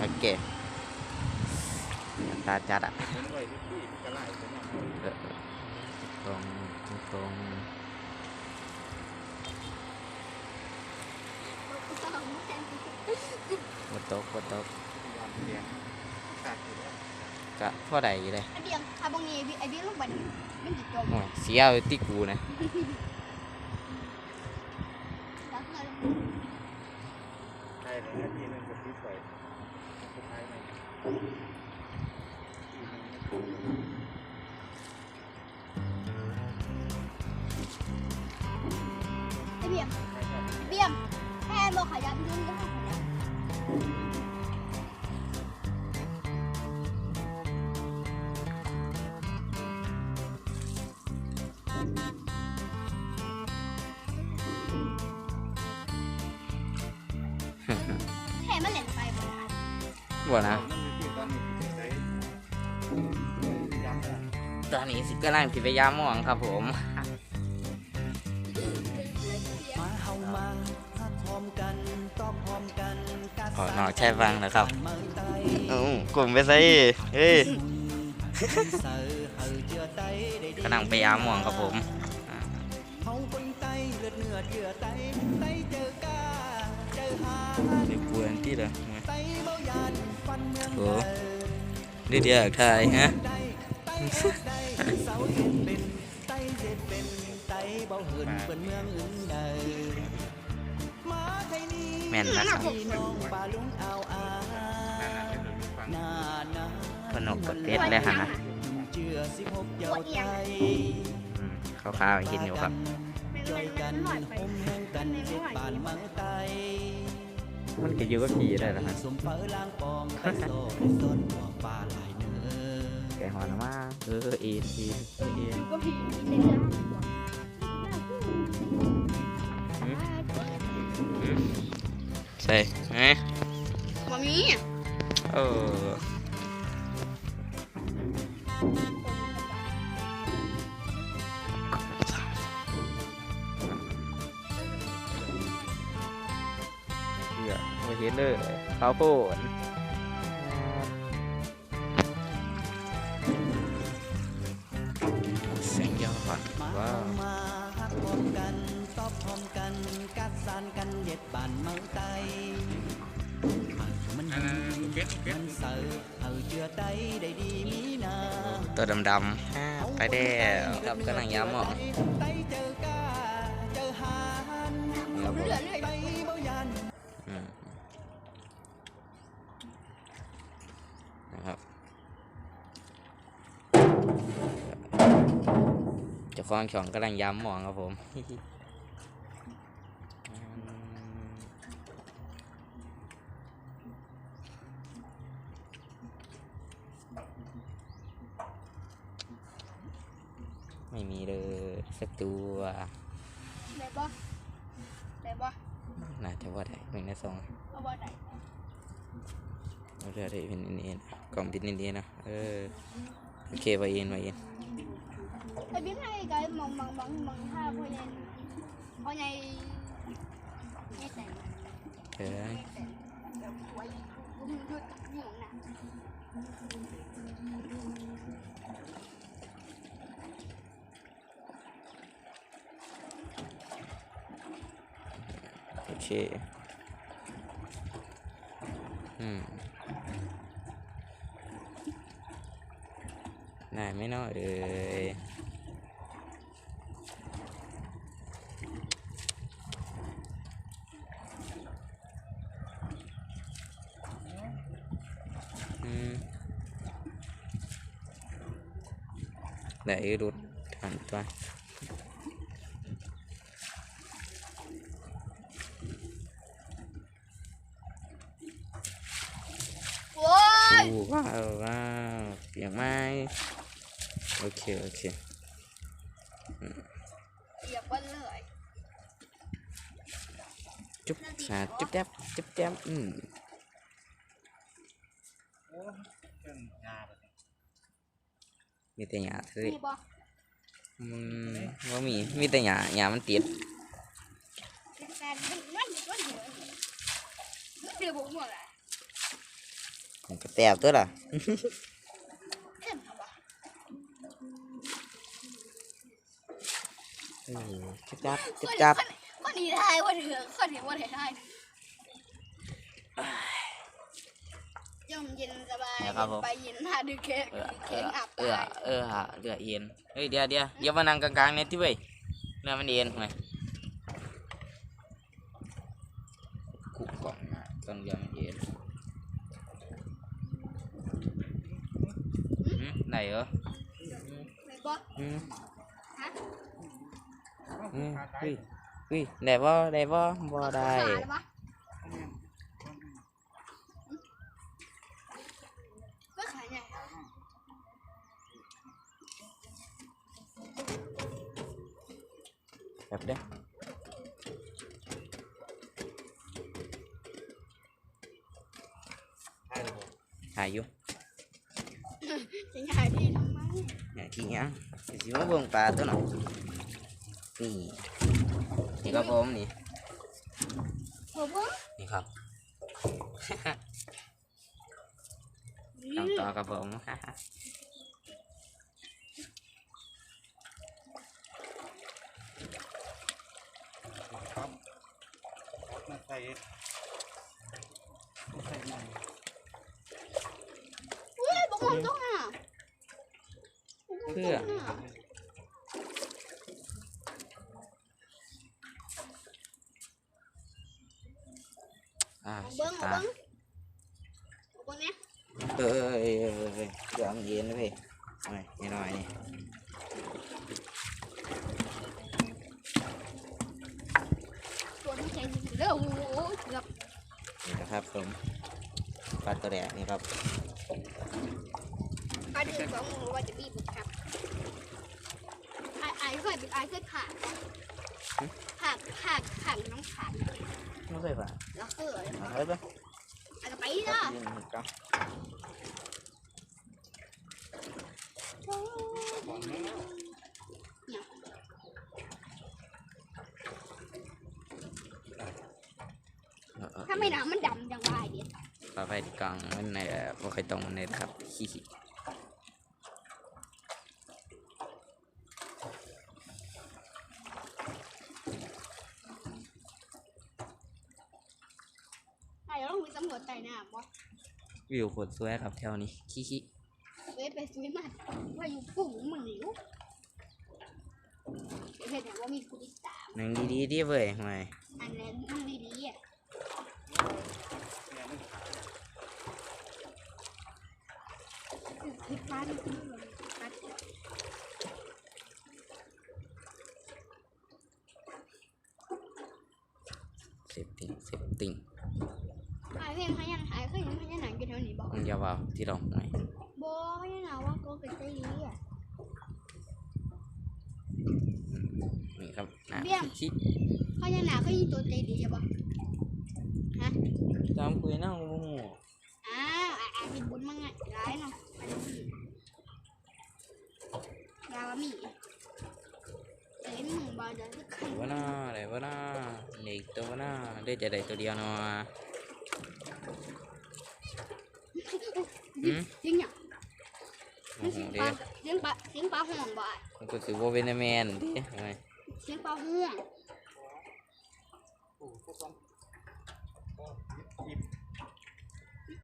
โอเคตาจัดอะเห็นไว้ที่พี่ก็ไล่ไปเนี่ยเออตรงตรงบนโต๊ะบนโต๊ะยามเรียนตัดอยู่แล้วก็พ่อใดอยู่เลยไอเบียงอาบงนี้ไอเบียงลงไปมันจิตจมโอ้ยเสียเอาที่กูนะรักเงินใช่เลยนะทีนึงกับที่ปล่อยสุดท้ายในทีนึง ไอเบียงใช่ครับเบียงแค่บอกขยันยุ่งก็ขยันแค่มันเล่นไปบ่ได้บ่นะนั่นคือที่ตอนนี้ อนนี้สิกำลังพิพยายามมองครับผมมาเฮามาฮักพร้อมกันตอบพร้อมกันกัดขอหนอกใช่ฟังนะครับเมืองไตอือกลุ่มไปใส่เฮ้ยเสือเฮาเจือไตได้ดีกำลังพยายามมองครับผมอ่าเฮาคนไตเลือดเนื้อเจือไตไตเจอกาเจอหาเดี๋ยวกวนที่เลยไตเบายานฟันเมืองโอ้เดิเดี๋ยวเดี๋ยวถ่ายฮะไตไตฮักไต เสาเห็นเป็นไตเจ็ดเป็นไตเบาเหินเปิ้นเมืองอื่นใดมาไทยนี้แม่นนะครับพี่น้องป่าลุงเอาอานั่นน่ะเป็นเรื่องฟังนานาพนกกดเพชรเลยฮะนะเจือสิบหกเยาวใจอืมขาวๆเห็นอยู่ครับจอยกันอมแห้งกันเจ็ดบานมังไตมันก็อยู่กับพี่ได้แล้วฮะสมเฟอล้างปองไปโซ่ไปต้นหัวปลาหลายเนื้อแก หอนมาเออเอ็นเอ็นเอ็นก็ผีเล่นแล้วใช่ไหมบ่มีเออเหี้ยไม่เห็นเลยเขาโพด พร้อมกันกัดสานกันเย็ดบานมังไตมันนั่นน่ะเพชรเพชมัรนเสือเอาเจือไตได้ดีมีนาตัวดำๆอ่าไปแล้วครับกำลังย้ำอะไตเจอกาเจอหานครับผมเรื่อยเรื่อยไตเบายันอืมนะครับเจ้าของช่องกำลังย้ำมองครับผม อืมไม่มี เลยสักตัวได้บ่ได้บ่น่าจะว่าได้หนึ่งในสองเอาบ่ได้เราจะได้เป็นเอ็นๆกล่องเป็นเอ็นๆนะเออโอเคไปเอ็นไปเอ็นไอเบียงให้ก็มองมองมองมองท่าพ่อใหญ่พ่อใหญ่ใหญ่แต่เออแบบไว้กุมยุดหมุนน่ะโอเคอืมได้ไหม่น้อยเอ่ย อืมได้รุดทันตัว โอ้ย โอ้ ว้าวว้าวเปียกไหมโอเค โอเคเหยียบวันเลยจุ๊บสาจุ๊บแจ๊บจุ๊บแจ๊บอืมโอ้เครื่องยาแบบนี้มีแต่หยาเฮ้ยนี่บ่อืมว่ามี มีแต่หยาหยามันติดแต่มันมันมันเหนื่อยเดี๋ยวผมหมดละ มันก็แสบตัวล่ะเข้มเหรอวะเออจับจับจับจับคนนี้ได้ว่าเถื่อคนนี้ว่าเถื่อได้ยมเย็นสบายไปเย็นหน้าดึกแค่เออเอแข็องอับเออตายเออฮะเรือเอียนเฮ้ยเดี๋ยวเดี๋ยวเดี๋ยวมานั่งกลางๆเนี่ยที่เว้ยเรือมันเอียนทำไมกุกกล่องมาตอนเรือมันเอียน อืมไหนเหรอไหนบอกอื มฮะอืมเฮ้ยเฮ้ยได้บ่ได้บ่บ่ได้ขาหรือวะก็ขายให พื่อ อ่าเบิ้งตาเบิ้งเบิ้งเนี้ยเออเออเออเออเออเดี๋ยวมันเย็นนะพี่หน่อยนิดหน่อยนี่ตัวนี้ใช้ดีเด้อโอ้โหเกือบนี่นะครับผมปลาตัวแดกนี่ครับไปดูสองโมว่าจะบีบครับไอ้ไอ้ เคยเป็นไอ้เคยขาดขาดขาดขาดน้องขาดไม่เคยผ่านแล้วเคยเอาเลยปะไอ้ก็ไปจ้ะยืนหนึ่งก้าวเออเออถ้าไม่น้ำมันดำจังไรเดียวปลาไฟที่กลางมันในพวกไข่ตรงมันในครับขี้ขี้ ไอ้ เราต้องไปสำรวจใต้น้ำบ่วิวโคตรสวยครับแถวนี้ขี้ขี้เว้ยไปซื้อมาว่าอยู่ปุ่งมันหนิวเห็นว่ามีผู้ติดตามหนังดีๆดิเว้ยทำไมอันนั้นมันดีๆอะคิดว่ามันคือมันตัดเซฟติ้งเซฟติ้ง หายเพลงพยันหายเคยเห็นพยันหนังอยู่แถวนี้บอกมันยาวๆที่เราหน่อยบอพยันหนังว่าก็เป็นใจดีอะนี่ครับอะเบี้ยมขี้พยันหนังก็ยิงตัวใจดีอะบอกฮะตามคุยนั่งงูอ้าวไอ้ไอ้เป็นบุญมั่งไงร้ายเนาะอันนี้ยาวมีเอ็นบอลจะขึ้นไหนวะน้าไหนวะน้าเด็กตัววะน้าได้จะได้ตัวเดียวเนาะ อืมจริงอะโอ้โหเสียงปเดี๋ลายวเสียงปลาเสียงปลาห่วงบ่อยมันก็คือว่าเป็นแมนดิทำไมเสียงปลาห่วง